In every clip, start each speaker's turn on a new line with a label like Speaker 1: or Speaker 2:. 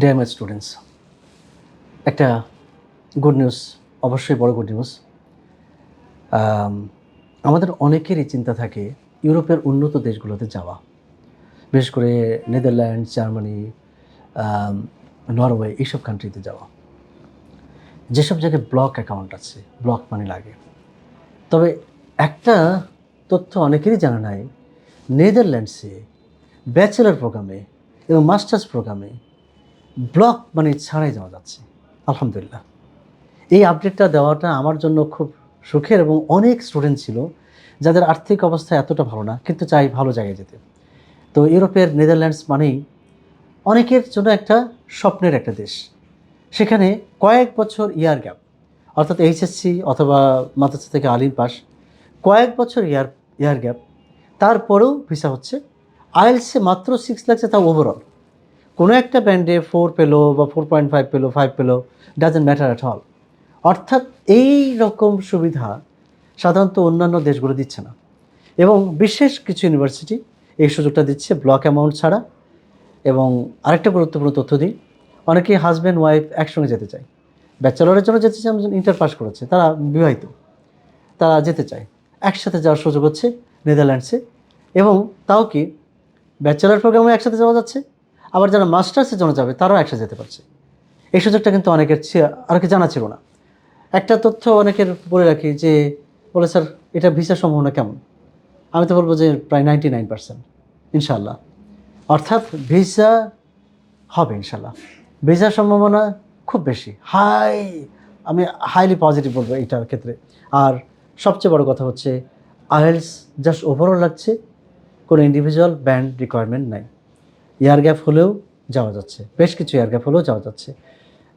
Speaker 1: Deer my students একটা good news অবশ্যই বড় গুড নিউজ আমাদের অনেকেরই চিন্তা থাকে ইউরোপের উন্নত দেশগুলোতে যাওয়া। বিশেষ করে নেদারল্যান্ড জার্মানি আম, নরওয়ে এইসব কান্ট্রিতে যাওয়া। যেসব জায়গায় ব্লক অ্যাকাউন্ট আছে ব্লক মানি লাগে। তবে একটা তথ্য অনেকেরই জানা নাই নেদারল্যান্ডসে ব্যাচেলার প্রোগ্রামে এবং মাস্টার্স প্রোগ্রামে ব্লক মানে ছাড়াই যাওয়া যাচ্ছে। আলহামদুলিল্লাহ। এই আপডেটটা দেওয়াটা আমার জন্য খুব সুখের এবং অনেক স্টুডেন্ট ছিল, যাদের আর্থিক অবস্থা এতটা ভালো না, কিন্তু চাই ভালো জায়গায় যেতে। তো ইউরোপের নেদারল্যান্ডস মানেই অনেকের জন্য একটা স্বপ্নের একটা দেশ। সেখানে কয়েক বছর ইয়ার গ্যাপ অর্থাৎ এইচএসসি অথবা মাদ্রাসা থেকে আলিম পাস কয়েক বছর ইয়ার ইয়ার গ্যাপ তারপরেও ভিসা হচ্ছে। আইএলসে মাত্র সিক্স লাগছে তাও ওভারঅল কোনো একটা ব্যান্ডে ফোর পেল বা ফোর পয়েন্ট ফাইভ পেল ফাইভ পেল ডাজেন্ট ম্যাটার অ্যাট অল অর্থাৎ এই রকম সুবিধা সাধারণত অন্যান্য দেশগুলো দিচ্ছে না। এবং বিশেষ কিছু ইউনিভার্সিটি এই সুযোগটা দিচ্ছে ব্লক অ্যামাউন্ট ছাড়া। এবং আরেকটা গুরুত্বপূর্ণ তথ্য দিই, অনেকেই হাজব্যান্ড ওয়াইফ একসঙ্গে যেতে চায়। ব্যাচেলরের জন্য যেতে চায় ইন্টার পাস করেছে, তারা বিবাহিত। তারা যেতে চায়। একসাথে যাওয়ার সুযোগ হচ্ছে নেদারল্যান্ডসে এবং তাও কি ব্যাচেলার প্রোগ্রামে একসাথে যাওয়া যাচ্ছে? আবার যারা মাস্টার্সের জন্য যাবে, তারাও একসাথে যেতে পারছে। এই সুযোগটা কিন্তু অনেকের আর কি জানা ছিল না। একটা তথ্য অনেকের বলে রাখি যে, বলে, স্যার, এটা ভিসা সম্ভাবনা কেমন? আমি তো বলব যে, প্রায় নাইনটি নাইন পার্সেন্ট ইনশাল্লাহ অর্থাৎ ভিসা হবে ইনশাল্লাহ ভিসার সম্ভাবনা খুব বেশি, হাই, আমি হাইলি পজিটিভ বলব এইটার ক্ষেত্রে। আর সবচেয়ে বড় কথা হচ্ছে, আইএলস জাস্ট ওভারঅল লাগছে, কোনো ইন্ডিভিজুয়াল ব্যান্ড রিকোয়ারমেন্ট নাই। এয়ার গ্যাপ হলেও যাওয়া যাচ্ছে। বেশ কিছু এয়ার গ্যাপ হলেও যাওয়া যাচ্ছে।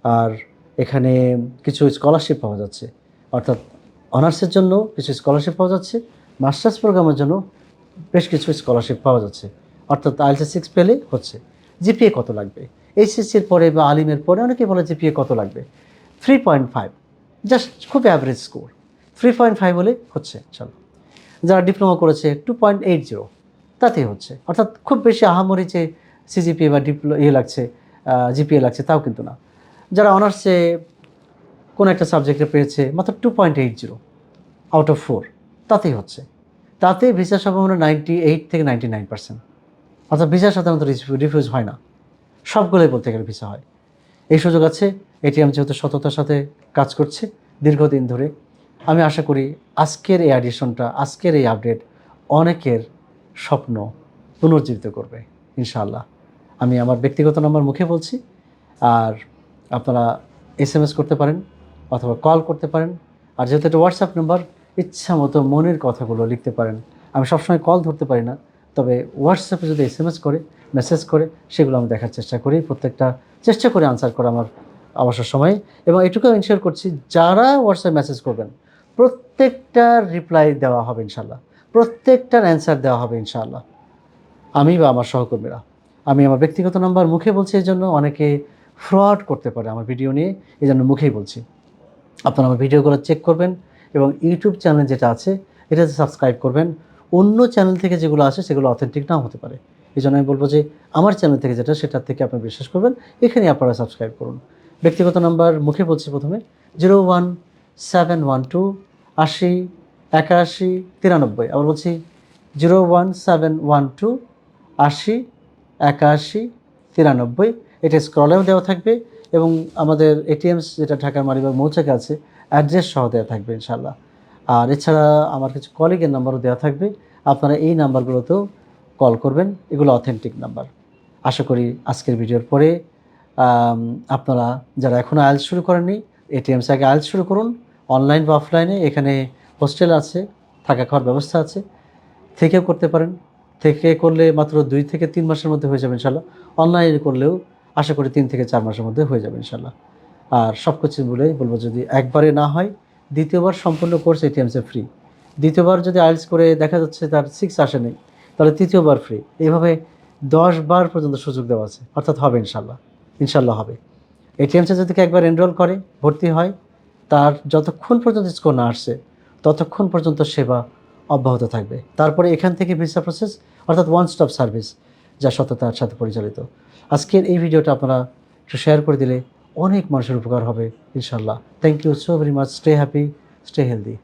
Speaker 1: আর এখানে কিছু স্কলারশিপ পাওয়া যাচ্ছে। অর্থাৎ অনার্সের জন্য কিছু স্কলারশিপ পাওয়া যাচ্ছে। মাস্টার্স প্রোগ্রামের জন্য বেশ কিছু স্কলারশিপ পাওয়া যাচ্ছে। অর্থাৎ আইএলসি সিক্স পেলে হচ্ছে। জিপিএ কত লাগবে? এইচএসসির পরে বা আলিমের পরে অনেকে বলে জিপিএ কত লাগবে? থ্রি পয়েন্ট ফাইভ জাস্ট খুব average score three point five হলে হচ্ছে, চলো। যারা ডিপ্লোমা করেছে টু পয়েন্ট এইট জিরো তাতেই হচ্ছে। অর্থাৎ খুব বেশি আহামরি যে সিজিপিএ বা ডিপ্লো ইয়ে লাগছে জিপিএ লাগছে, তাও কিন্তু না। যারা অনার্সে কোনো একটা সাবজেক্টে পেয়েছে, মাত্র two point eight zero out of four তাতেই হচ্ছে। তাতে ভিসা সম্ভাবনা নাইনটি এইট থেকে নাইনটি নাইন পার্সেন্ট অর্থাৎ ভিসা সাধারণত রিফিউজ হয় না। সবগুলোই বলতে গেলে ভিসা হয়। এই সুযোগ আছে এটিএম যেহেতু সততার সাথে কাজ করছে, দীর্ঘদিন ধরে। আমি আশা করি আজকের এই অ্যাডিশনটা আজকের এই আপডেট অনেকের স্বপ্ন পুনর্জীবিত করবে, ইনশাআল্লাহ। আমি আমার ব্যক্তিগত নাম্বার মুখে বলছি, আর আপনারা এস এম এস করতে পারেন অথবা কল করতে পারেন, আর যেহেতু এটা হোয়াটসঅ্যাপ নাম্বার ইচ্ছা মতো মনের কথাগুলো লিখতে পারেন। আমি সবসময় কল ধরতে পারি না, তবে হোয়াটসঅ্যাপে যদি এস এম এস করে মেসেজ করে, সেগুলো আমি দেখার চেষ্টা করি, প্রত্যেকটা চেষ্টা করে আনসার করা আমার অবসর সময়ে। এবং এটুকু ইনশিওর করছি, যারা হোয়াটসঅ্যাপ মেসেজ করবেন প্রত্যেকটার রিপ্লাই দেওয়া হবে ইনশাল্লাহ প্রত্যেকটার অ্যান্সার দেওয়া হবে ইনশাআল্লাহ। আমি বা আমার সহকর্মীরা। আমি আমার ব্যক্তিগত নাম্বার মুখে বলছি, এই জন্য অনেকে ফ্রড করতে পারে আমার ভিডিও নিয়ে, এই জন্য মুখেই বলছি। আপনারা আমার ভিডিওগুলো চেক করবেন এবং ইউটিউব চ্যানেল যেটা আছে, এটাতে সাবস্ক্রাইব করবেন। অন্য চ্যানেল থেকে যেগুলো আসে, সেগুলো অথেন্টিক নাও হতে পারে। এই জন্য আমি বলব যে, আমার চ্যানেল থেকে যেটা, সেটার থেকে আপনি বিশ্বাস করবেন এখানে আপনারা সাবস্ক্রাইব করুন। ব্যক্তিগত নাম্বার মুখে বলছি প্রথমে zero one seven one two আশি একাশি তিরানব্বই। আবার বলছি zero one seven one two আশি একাশি, তিরানব্বই, এটা স্ক্রলেও দেওয়া থাকবে এবং আমাদের এটিএমস যেটা ঢাকার মালিবাগ মৌচাকে আছে অ্যাড্রেস সহ দেওয়া থাকবে ইনশাল্লাহ। আর এছাড়া আমার কিছু কলিগের নাম্বারও দেওয়া থাকবে, আপনারা এই নাম্বারগুলোতেও কল করবেন, এগুলো অথেন্টিক নাম্বার আশা করি আজকের ভিডিওর পরে আপনারা যারা এখনও আইএলস শুরু করেননি এটিএমস আগে আইএলস শুরু করুন অনলাইন বা অফলাইনে এখানে হোস্টেল আছে, থাকা খাওয়ার ব্যবস্থা আছে, থেকেও করতে পারেন। থেকে করলে মাত্র দুই থেকে তিন মাসের মধ্যে হয়ে যাবে ইনশাল্লাহ। অনলাইনে করলেও আশা করি তিন থেকে চার মাসের মধ্যে হয়ে যাবে ইনশাল্লাহ। আর সব কিছু বলে বলব যদি একবারে না হয়, দ্বিতীয়বার সম্পূর্ণ কোর্স এটিএমসে ফ্রি দ্বিতীয়বার যদি আইলস করে দেখা যাচ্ছে তার সিক্স আসে নেই, তাহলে তৃতীয়বার ফ্রি এইভাবে দশ বার পর্যন্ত সুযোগ দেওয়া আছে। অর্থাৎ হবে ইনশাল্লাহ। ইনশাল্লাহ হবে। এটিএমসে যদি একবার এনরোল করে, ভর্তি হয়, তার যতক্ষণ পর্যন্ত স্কোর না আসছে, ততক্ষণ পর্যন্ত সেবা অব্যাহত থাকবে। তারপরে এখান থেকে ভিসা প্রসেস অর্থাৎ ওয়ান স্টপ সার্ভিস যা সততার সাথে পরিচালিত। আজকের এই ভিডিওটা আপনারা একটু শেয়ার করে দিলে অনেক মানুষের উপকার হবে ইনশাল্লাহ thank you so very much stay happy stay healthy